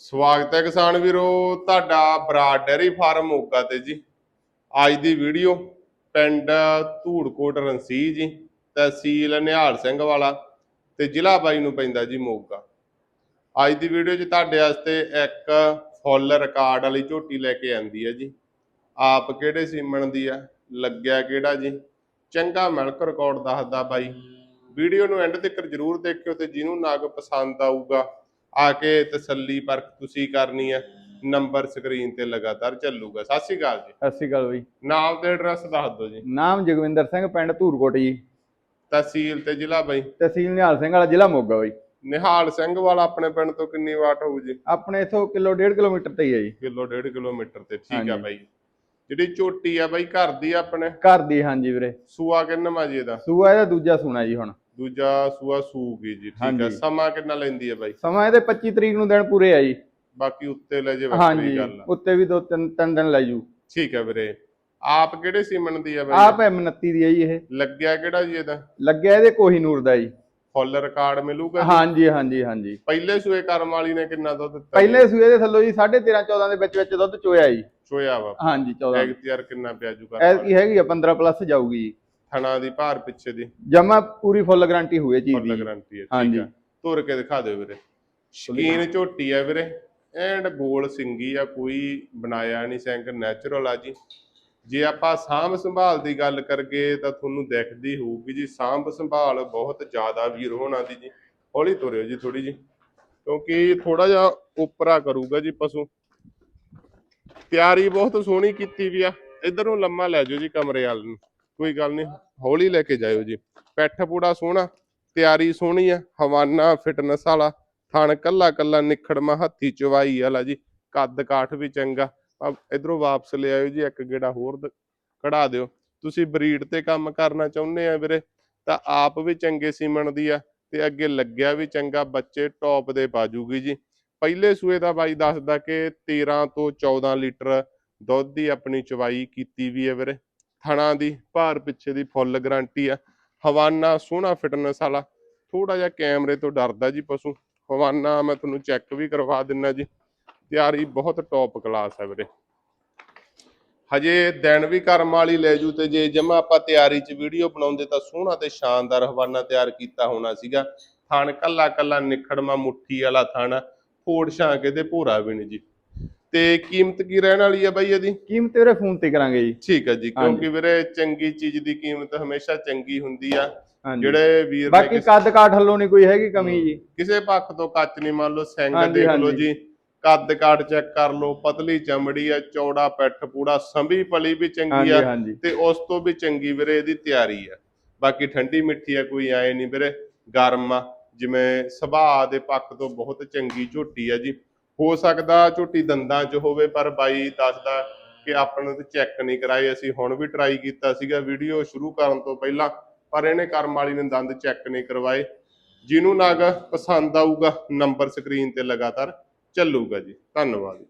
ਸਵਾਗਤ ਹੈ ਕਿਸਾਨ ਵੀਰੋ, ਤੁਹਾਡਾ ਬਰਾਡ ਡੈਰੀ ਫਾਰਮ ਮੋਗਾ ਤੇ ਜੀ। ਅੱਜ ਦੀ ਵੀਡੀਓ ਪਿੰਡ ਧੂੜਕੋਟ ਰਣਸੀ ਜੀ, ਤਹਿਸੀਲ ਨਿਹਾਲ ਸਿੰਘ ਵਾਲਾ ਤੇ ਜ਼ਿਲ੍ਹਾ ਬਾਈ ਨੂੰ ਪੈਂਦਾ ਜੀ ਮੋਗਾ। ਅੱਜ ਦੀ ਵੀਡੀਓ 'ਚ ਤੁਹਾਡੇ ਵਾਸਤੇ ਇੱਕ ਫੁੱਲ ਰਿਕਾਰਡ ਵਾਲੀ ਝੋਟੀ ਲੈ ਕੇ ਆਂਦੀ ਹੈ ਜੀ। ਆਪ ਕਿਹੜੇ ਸੀਮਣ ਦੀ ਆ, ਲੱਗਿਆ ਕਿਹੜਾ ਜੀ, ਚੰਗਾ ਮਿਲਕ ਰਿਕਾਰਡ ਦੱਸਦਾ ਬਾਈ। ਵੀਡੀਓ ਨੂੰ ਐਂਡ ਤੱਕ ਜਰੂਰ ਦੇਖਿਓ ਤੇ ਜਿਹਨੂੰ ਨਾਗ ਪਸੰਦ ਆਊਗਾ ਆ ਕੇ ਤਸੱਲੀ ਪਰਖ ਤੁਸੀਂ ਕਰਨੀ ਹੈ ਨੰਬਰ ਸਕਰੀਨ ਤੇ ਲਗਾਤਾਰ ਚੱਲੂਗਾ। ਸਤਿ ਸ਼੍ਰੀ ਅਕਾਲ ਜੀ। ਸਤਿ ਸ਼੍ਰੀ ਅਕਾਲ ਬਈ। ਨਾਮ ਤੇ ਐਡਰੈਸ ਦੱਸ ਦਿਓ ਜੀ। ਨਾਮ ਜਗਵਿੰਦਰ ਸਿੰਘ ਪਿੰਡ ਧੂਰਕੋਟ ਜੀ। ਤਹਿਸੀਲ ਤੇ ਜ਼ਿਲ੍ਹਾ ਬਾਈ। ਤਹਿਸੀਲ ਨਿਹਾਲ ਸਿੰਘ ਵਾਲਾ ਜ਼ਿਲ੍ਹਾ ਮੋਗਾ ਬਈ। ਨਿਹਾਲ ਸਿੰਘ ਵਾਲਾ ਆਪਣੇ ਪਿੰਡ ਤੋਂ ਕਿੰਨੀ ਵਾਟ ਹੋਊ ਜੀ? ਆਪਣੇ ਇਥੋਂ ਕਿਲੋ ਡੇਢ ਕਿਲੋਮੀਟਰ ਤੇ ਹੀ ਹੈ ਜੀ। ਕਿਲੋ ਡੇਢ ਕਿਲੋਮੀਟਰ ਤੇ ਠੀਕ ਆ। ਬਾਈ। ਜਿਹੜੀ ਝੋਟੀ ਆ ਬਾਈ ਘਰ ਦੀ ਆਪਣੇ? ਘਰ ਦੀ ਹਾਂਜੀ ਵੀਰੇ। ਸੂਆ ਕਿੰਨਾ ਜੀ ਇਹਦਾ? ਸੂਆ ਇਹਦਾ ਦੂਜਾ ਸੂਣਾ ਜੀ ਹੁਣ। ਦੂਜਾ ਸੂਆ ਸੂਗੀ ਜੀ ਠੀਕ ਹਾਂਜੀ। ਸਮਾਂ ਕਿੰਨਾ ਲੈਂਦੀ ਆ ਬਾਈ? ਸਮਾਂ ਇਹਦੇ 25 ਤਰੀਕ ਨੂੰ ਦਿਨ ਪੂਰੇ ਆ ਜੀ। ਬਾਕੀ ਉੱਤੇ ਲੈ ਜੇ ਵੱਖਰੀ ਹਾਂਜੀ ਗੱਲ ਆ। ਉੱਤੇ ਵੀ ਦੋ ਤਿੰਨ ਤਿੰਨ ਦਿਨ ਲੈ ਜੂ। ਠੀਕ ਆ ਵੀਰੇ। ਆਪ ਕਿਹੜੇ ਸੀਮਨ ਦੀ ਆ ਬਾਈ? ਆਪ ਐਮ 29 ਦੀ ਹੈ ਜੀ ਇਹ। ਲੱਗਿਆ ਕਿਹੜਾ ਜੀ ਇਹਦਾ? ਲੱਗਿਆ ਇਹਦੇ ਕੋਹੀਨੂਰ ਦਾ ਜੀ। ਫੁੱਲ ਰਿਕਾਰਡ ਮਿਲੂਗਾ ਜੀ? ਹਾਂਜੀ ਹਾਂਜੀ ਹਾਂਜੀ। ਪਹਿਲੇ ਸੂਏ ਕਰਮ ਵਾਲੀ ਨੇ ਕਿੰਨਾ ਦੁੱਧ ਦਿੱਤਾ ਪਹਿਲੇ ਸੂਏ ਦੇ ਥੱਲੋਂ ਜੀ 13.5 14 ਦੇ ਵਿੱਚ ਵਿੱਚ ਦੁੱਧ ਚੋਇਆ ਜੀ। ਚੋਇਆ ਵਾ। ਹਾਂਜੀ 14 ਐਗਤੀਆਰ ਕਿੰਨਾ ਪਿਆ ਜੂ ਐ ਕੀ ਹੈਗੀ ਆ 15 ਪਲੱਸ ਜਾਊਗੀ ਜੀ। ਥਣਾ ਦੀ ਭਾਰ ਪਿੱਛੇ ਦੀ। ਜਮਾ ਪੂਰੀ ਫੁੱਲ ਗਾਰੰਟੀ ਹੋਏ ਚੀਜ਼ ਫੁੱਲ ਦੀ। ਗਰੰਟੀ ਹੈ ਠੀਕ। ਆ ਤੁਰ ਕੇ ਦਿਖਾ ਦਿਓ ਵੀਰੇ। ਸ਼ਕੀਨ ਝੋਟੀ ਆ ਵੀਰੇ। ਐਂਡ ਗੋਲ ਸਿੰਗੀ ਆ ਕੋਈ ਬਣਾਇਆ ਨਹੀਂ ਸੈਂਕ ਨੈਚੁਰਲ ਆ ਜੀ। ਜੇ ਆਪਾਂ ਸਾਂਭ ਸੰਭਾਲ ਦੀ ਗੱਲ ਕਰਗੇ ਤਾਂ ਤੁਹਾਨੂੰ ਦਿਖਦੀ ਹੋਊਗੀ ਜੀ ਸਾਂਭ ਸੰਭਾਲ ਬਹੁਤ ਜ਼ਿਆਦਾ ਵੀਰ ਹੋਣਾ ਦੀ ਜੀ। ਹੌਲੀ ਤੁਰਿਓ ਜੀ ਥੋੜੀ ਜੀ। ਕਿਉਂਕਿ ਥੋੜਾ ਜਿਹਾ ਉਪਰਾ ਕਰੂਗਾ ਜੀ ਪਸ਼ੂ। ਤਿਆਰੀ ਬਹੁਤ ਸੋਹਣੀ ਕੀਤੀ ਵੀ ਆ। ਇਧਰ ਨੂੰ ਲੰਮਾ ਲੈ ਜਾਓ ਜੀ ਕਮਰੇ ਵੱਲ ਨੂੰ। ਕੋਈ ਗੱਲ ਨਹੀਂ, ਹੌਲੀ ਲੈ ਕੇ ਜਾਇਓ ਜੀ। ਪੈਠ ਪੂੜਾ ਸੋਹਣਾ, ਤਿਆਰੀ ਸੋਹਣੀ ਆ, ਹਵਾਨਾ, ਫਿਟਨੈਸ ਵਾਲਾ। ਥਣ ਕੱਲਾ ਕੱਲਾ ਨਿਖੜਮਾ ਹੱਥੀ ਚਵਾਈ ਵਾਲਾ ਜੀ। ਕੱਦ ਕਾਠ ਵੀ ਚੰਗਾ। ਇਧਰੋਂ ਵਾਪਸ ਲੈ ਆਇਓ ਜੀ, ਇੱਕ ਗੇੜਾ ਹੋਰ ਕਢਾ ਦਿਓ। ਤੁਸੀਂ ਬਰੀਡ ਤੇ ਕੰਮ ਕਰਨਾ ਚਾਹੁੰਦੇ ਆ ਵੀਰੇ, ਤਾਂ ਆਪ ਵੀ ਚੰਗੇ ਸੀਮਣ ਦੀ ਆ, ਤੇ ਅੱਗੇ ਲੱਗਿਆ ਵੀ ਚੰਗਾ ਬੱਚੇ ਟੌਪ ਦੇ ਬਾਜੂਗੀ ਜੀ। ਪਹਿਲੇ ਸੂਏ ਦਾ ਬਾਈ ਦੱਸਦਾ ਕਿ 13 ਤੋਂ 14 ਲੀਟਰ ਦੁੱਧ ਦੀ ਆਪਣੀ ਚਵਾਈ ਕੀਤੀ ਵੀ ਹੈ ਵੀਰੇ। ਥਣਾ ਦੀ, ਭਾਰ ਪਿੱਛੇ ਦੀ ਫੁੱਲ ਗਾਰੰਟੀ ਆ। ਹਵਾਨਾ ਸੋਹਣਾ ਫਿਟਨੈਸ ਵਾਲਾ। ਥੋੜਾ ਜਿਹਾ ਕੈਮਰੇ ਤੋਂ ਡਰਦਾ ਜੀ ਪਸ਼ੂ। ਹਵਾਨਾ ਮੈਂ ਤੁਹਾਨੂੰ ਚੈੱਕ ਵੀ ਕਰਵਾ ਦਿੰਨਾ ਜੀ। ਤਿਆਰੀ ਬਹੁਤ ਟੌਪ ਕਲਾਸ ਹੈ ਵੀਰੇ। ਹਜੇ ਦਿਨ ਵੀ ਕਰਮ ਵਾਲੀ ਲੈ ਜੂ ਤੇ ਜੇ ਜਮਾ ਆਪਾਂ ਤਿਆਰੀ 'ਚ ਵੀਡੀਓ ਬਣਾਉਂਦੇ ਤਾਂ ਸੋਹਣਾ ਤੇ ਸ਼ਾਨਦਾਰ ਹਵਾਨਾ ਤਿਆਰ ਕੀਤਾ ਹੋਣਾ ਸੀਗਾ। ਥਣ ਕੱਲਾ ਕੱਲਾ ਨਿਖੜਮਾ ਮੁੱਠੀ ਵਾਲਾ ਥਣ। ਫੋੜ ਛਾਂਕੇ ਤੇ ਭੋਰਾ ਵੀ ਨਹੀਂ ਜੀ। ਤੇ ਕੀਮਤ ਕੀ ਰਹਿਣ ਵਾਲੀ ਆ ਬਾਈ ਇਹਦੀ? ਕੀਮਤ ਵੀਰੇ ਫੋਨ ਤੇ ਕਰਾਂਗੇ ਜੀ। ਠੀਕ ਹੈ ਜੀ ਕਿਉਂਕਿ ਵੀਰੇ ਚੰਗੀ ਚੀਜ਼ ਦੀ ਕੀਮਤ ਹਮੇਸ਼ਾ ਚੰਗੀ ਹੁੰਦੀ ਆ। ਜਿਹੜੇ ਵੀਰ ਬਾਕੀ ਕੱਦ ਕਾਠ ਹੱਲੋਂ ਨਹੀਂ ਕੋਈ ਹੈਗੀ ਕਮੀ ਜੀ। ਕਿਸੇ ਪੱਖ ਤੋਂ ਕੱਚ ਨਹੀਂ ਮੰਨ ਲਓ ਸਿੰਘ ਦੇਖ ਲਓ। ਜੀ ਕੱਦ ਕਾਠ ਚੈੱਕ ਕਰ ਲਓ ਪਤਲੀ ਚਮੜੀ ਆ ਚੌੜਾ ਪਿੱਠ ਪੂੜਾ ਸੰਭੀ ਪਲੀ ਵੀ ਚੰਗੀ ਆ ਤੇ ਉਸ ਤੋਂ ਵੀ ਚੰਗੀ ਵੀਰੇ ਇਹਦੀ ਤਿਆਰੀ ਆ। ਬਾਕੀ ਠੰਡੀ ਮਿੱਠੀ ਆ ਕੋਈ ਆਏ ਨਹੀਂ ਵੀਰੇ ਗਰਮ ਆ। ਜਿਵੇਂ ਸੁਭਾਅ ਦੇ ਪੱਖ ਤੋਂ ਬਹੁਤ ਚੰਗੀ ਝੋਟੀ ਆ ਜੀ। ਹੋ ਸਕਦਾ ਝੋਟੀ ਦੰਦਾਂ 'ਚ ਹੋਵੇ, ਪਰ ਬਾਈ ਦੱਸਦਾ ਕਿ ਆਪਾਂ ਨੂੰ ਤੇ ਚੈੱਕ ਨਹੀਂ ਕਰਾਏ ਅਸੀਂ ਹੁਣ ਵੀ ਟਰਾਈ ਕੀਤਾ ਸੀਗਾ ਵੀਡੀਓ ਸ਼ੁਰੂ ਕਰਨ ਤੋਂ ਪਹਿਲਾਂ, ਪਰ ਇਹਨੇ ਕਰਮ ਵਾਲੀ ਨੇ ਦੰਦ ਚੈੱਕ ਨਹੀਂ ਕਰਵਾਏ। ਜਿਹਨੂੰ ਨਗ ਪਸੰਦ ਆਊਗਾ ਨੰਬਰ ਸਕਰੀਨ ਤੇ ਲਗਾਤਾਰ ਚੱਲੂਗਾ ਜੀ। ਧੰਨਵਾਦ